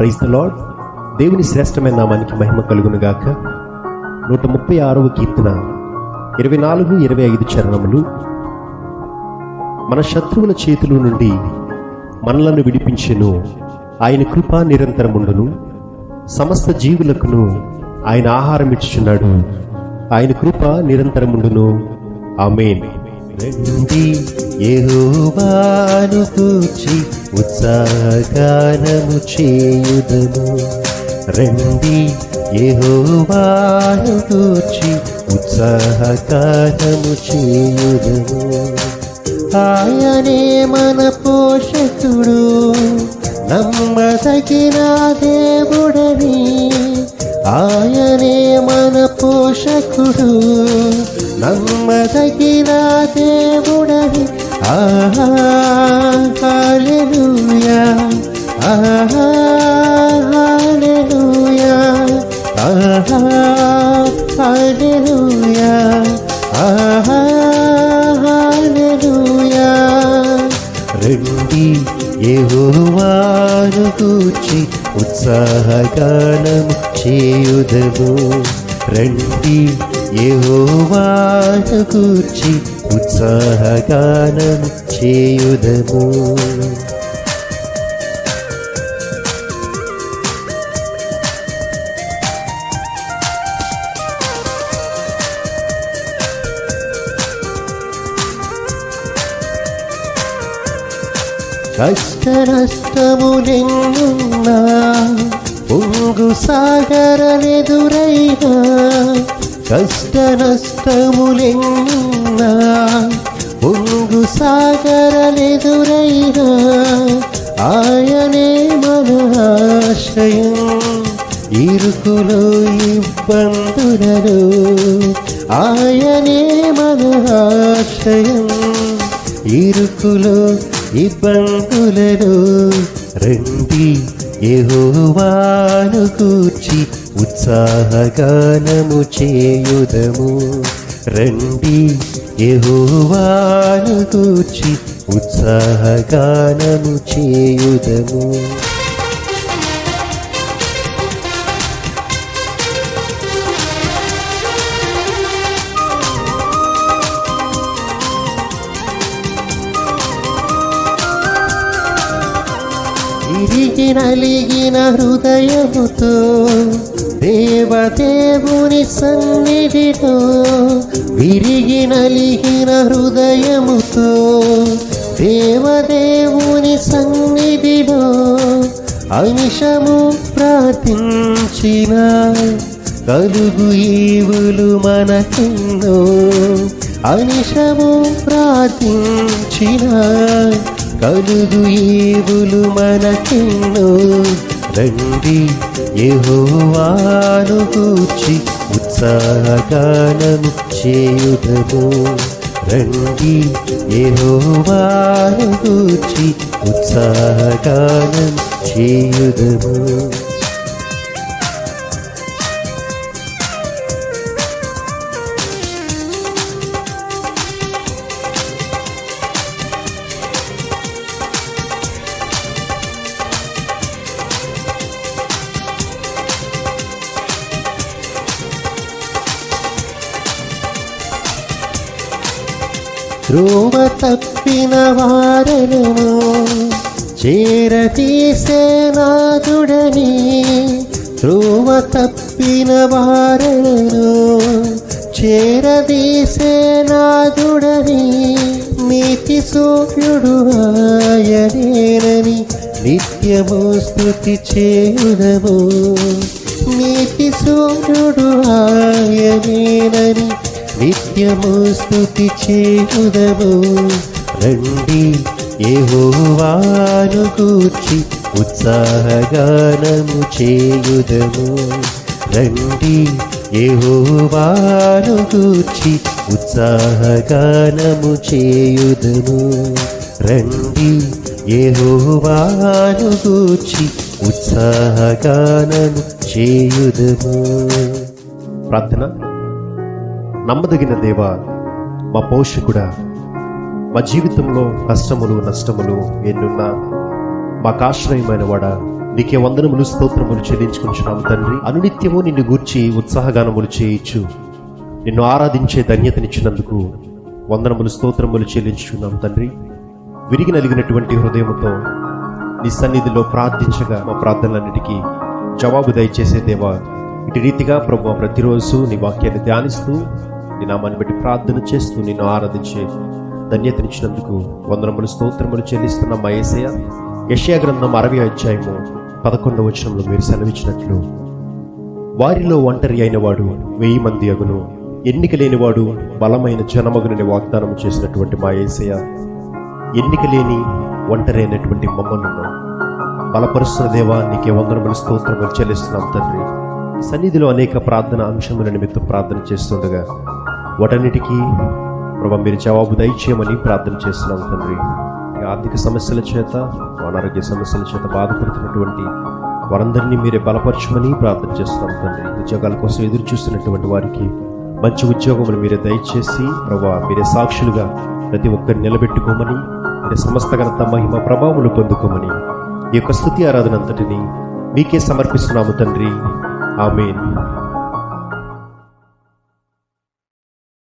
Praise the lord దేవుని శ్రేష్టమైన నామానికి మహిమ కలుగును గాక నూట ముప్పై ఆరవ కీర్తన ఇరవై నాలుగు ఇరవై ఐదు చరణములు. మన శత్రువుల చేతుల నుండి మనలను విడిపించెను. ఆయన కృప నిరంతరముండును. సమస్త జీవులకును ఆయన ఆహారం ఇచ్చుచున్నాడు ఆయన కృప నిరంతరముండును. ఆమేన్. రండి యెహోవాను కూర్చి ఉత్సాహగానము చేయుదము రండి యెహోవాను కూర్చి ఉత్సాహగానము చేయుదము ఆయనే మన పోషకుడు నమ్మదగిన దేవుడని. ఆయనే రండి యెహోవాను కూర్చి ఉత్సాహగానము చేయుదము. రండి యెహోవాను కూర్చి ఉత్సాహగానము చేయుదము. కష్టనష్టము నిన్నున్నా పొంగు సాగరనెదురైనా కష్ట నష్టములెన్నున్నా పొంగు సాగరనెదురైనా ఆయనే మన ఆశ్రయం. ఇరుకులో ఇబ్బందులలో ఆయనే మన ఆశ్రయం. ఇరుకులో ఇబ్బందులలో రండి యెహోవాను కూర్చి ఉత్సాహగానము చేయుదము. రండి యెహోవాను కూర్చి ఉత్సాహగానము చేయుదము. విరిగి నలిగిన హృదయముతో దేవదేవుని సన్నిధితో విరిగి నలిగిన హృదయముతో దేవదేవుని సన్నిధిలో అనిశము ప్రార్థించిన. కలుగు ఈవులు మనకిందో అనిశము ప్రార్థించిన. కలుగు ఈవులు మనకెన్నో. రండి యెహోవాను కూర్చి ఉత్సాహగానము చేయుదము. రండి యెహోవాను కూర్చి ఉత్సాహగానం చేయుదము. ధ్రువ తప్పిన వారలను చేరతీసే నాదుడని ధ్రువ తప్పిన వారలను చేరదీసేనాథుడని నీతి సూర్యుడు ఆయనేనని నిత్యము స్థుతి చేయుదము. నీతి సూర్యుడు ఆయనేనని నిత్యము స్థుతి చేయుదము. రండి ఏహోవాను కూర్చి ఉత్సాహగానము చేయుదము. రండి ఏహోవాను కూర్చి ఉత్సాహగానము చేయుదము. రండి ఏహోవాను కూర్చి ఉత్సాహగానము చేయుదము. ప్రార్థన. నమ్మదగిన దేవ మా పోషకుడా మా జీవితంలో కష్టములు నష్టములు ఎన్నున్నా మాకు ఆశ్రయమైన వాడా నీకే వందనములు స్తోత్రములు చెల్లించుకుంటున్నాము తండ్రి. అనునిత్యము నిన్ను గూర్చి ఉత్సాహగానములు చేయించు నిన్ను ఆరాధించే ధన్యతనిచ్చినందుకు వందనములు స్తోత్రములు చెల్లించుకున్నాం తండ్రి. విరిగి నలిగినటువంటి హృదయముతో నీ సన్నిధిలో ప్రార్థించగా మా ప్రార్థనలన్నిటికీ జవాబు దయచేసే దేవా ఇటు రీతిగా ప్రభు ప్రతిరోజు నీ వాక్యాన్ని ధ్యానిస్తూ నీ నామాన్ని బట్టి ప్రార్థన చేస్తూ నిన్ను ఆరాధించే ధన్యతనిచ్చినందుకు వందనములు స్తోత్రములు చెల్లిస్తున్న. మా ఏసయ యషయా గ్రంథం అరవై అధ్యాయము పదకొండవ వచనంలో మీరు సెలవిచ్చినట్లు వారిలో ఒంటరి అయిన వాడు వెయ్యి మంది అగును. ఎన్నిక లేనివాడు బలమైన జనమగునని వాగ్దానం చేసినటువంటి మా ఏసయ ఎన్నిక లేని ఒంటరి అయినటువంటి మమ్మల్ని బలపరుస్తున్న దేవా నీకే వందనములు స్తోత్రములు చెల్లిస్తున్నాం తండ్రి. సన్నిధిలో అనేక ప్రార్థన అంశముల నిమిత్తం ప్రార్థన చేస్తుండగా వాటన్నిటికీ ప్రభా మీరు జవాబు దయచేయమని ప్రార్థన చేస్తున్నాం తండ్రి. ఈ ఆర్థిక సమస్యల చేత అనారోగ్య సమస్యల చేత బాధపడుతున్నటువంటి వారందరినీ మీరే బలపరచమని ప్రార్థన చేస్తున్నాం తండ్రి. ఉద్యోగాల కోసం ఎదురు చూస్తున్నటువంటి వారికి మంచి ఉద్యోగములు మీరే దయచేసి ప్రభా మీరే సాక్షులుగా ప్రతి ఒక్కరిని నిలబెట్టుకోమని మీరే సమస్త ఘనత మహిమ ప్రభావములు పొందుకోమని ఈ యొక్క స్థుతి ఆరాధన అంతటిని మీకే సమర్పిస్తున్నాము తండ్రి. ఆమె